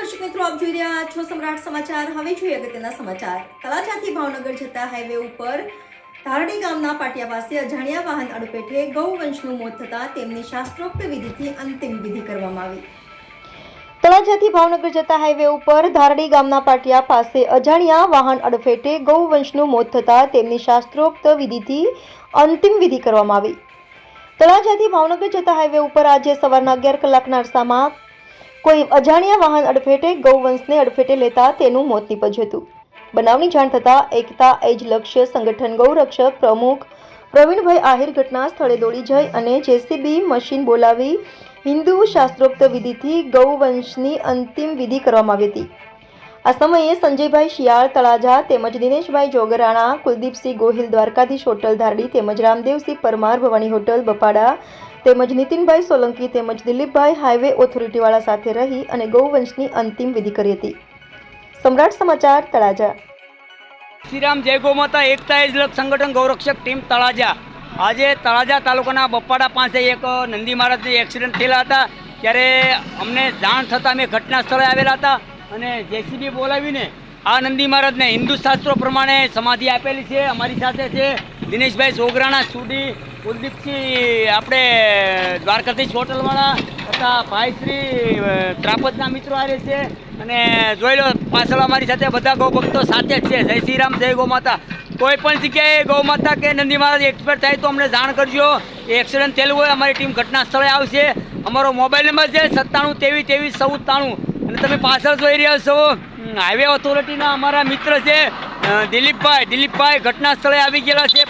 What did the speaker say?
દર્શક મિત્રો, આપ જોઈ રહ્યા છો સમ્રાટ સમાચાર. હવે જોઈએ અગત્યના સમાચાર. તળાજાથી ભાવનગર જતા હાઈવે ઉપર ધારડી ગામના પાટિયા પાસે અજાણ્યા વાહન અડફેટે ગૌવંશનું મોત થતા તેમની શાસ્ત્રોક્ત વિધિથી અંતિમ વિધિ કરવામાં આવી. તળાજાથી ભાવનગર જતા હાઈવે ઉપર ધારડી ગામના પાટિયા પાસે અજાણ્યા વાહન અડફેટે ગૌવંશનું મોત થતા તેમની શાસ્ત્રોક્ત વિધિથી અંતિમ વિધિ કરવામાં આવી. તળાજાથી ભાવનગર જતા હાઈવે ઉપર આજે સવારના અગિયાર કલાકના અરસામાં કોઈ અજાણ્યા વાહન અડફેટે ગૌવંશને અડફેટે લેતા તેનું મોત નીપજ્યું હતું. બનાવની જાણ થતાં એકતા એજ લક્ષ્ય સંગઠન ગૌરક્ષક પ્રમુખ પ્રવીણભાઈ આહિર ઘટના સ્થળે દોડી જઈ અને જેસીબી મશીન બોલાવી હિન્દુ શાસ્ત્રોક્ત વિધિથી ગૌવંશની અંતિમ વિધિ કરવામાં આવી હતી. આ સમયે સંજયભાઈ શિયાળ, તળાજા તેમજ દિનેશભાઈ જોગરાણા, કુલદીપસિંહ ગોહિલ દ્વારકાધીશ હોટલ ધારડી તેમજ રામદેવસિંહ પરમાર ભવાની હોટલ બપાડા તેમજ નીતિનભાઈ સોલંકી તેમજ દિલીપભાઈ હાઈવે ઓથોરિટીવાળા સાથે રહી અને ગૌવંશની અંતિમ વિધિ કરી હતી. સમ્રાટ સમાચાર તળાજા. શ્રીરામ જય ગૌમાતા એકતા એજ સંગઠન ગૌરક્ષક ટીમ તળાજા. આજે તળાજા તાલુકાના બપાડા પાસે એક નંદી મહારાજની એક્સિડન્ટ થયેલા હતા. ત્યારે અમને જાણ થતાં અમે ઘટના સ્થળે આવેલા હતા અને જેસીબી બોલાવીને આ નંદી મહારાજને હિન્દુ શાસ્ત્રો પ્રમાણે સમાધિ આપેલી છે. અમારી સાથે છે દિનેશભાઈ સોગરાણા, સુડી કુલદીપસિંહ આપણે દ્વારકાધીશ હોટલવાળા તથા ભાઈશ્રી અ, ત્રાપજના મિત્રો આરે છે. અને જોઈ લો પાછળ અમારી સાથે બધા ગૌ ભક્તો સાથે જ છે. જય શ્રી રામ જય ગૌ માતા. કોઈ પણ જગ્યાએ ગૌ માતા કે નંદી મહારાજ એક્સપર્ટ થાય તો અમને જાણ કરજો. એ એક્સિડન્ટ થયેલું હોય અમારી ટીમ ઘટના સ્થળે આવશે. અમારો મોબાઈલ નંબર છે સત્તાણું ત્રેવીસ ત્રેવીસ ચૌદ અને તમે પાછળ જોઈ રહ્યા છો હાઈવે ઓથોરિટીના અમારા મિત્ર છે દિલીપભાઈ. દિલીપભાઈ ઘટના સ્થળે આવી ગયેલા છે.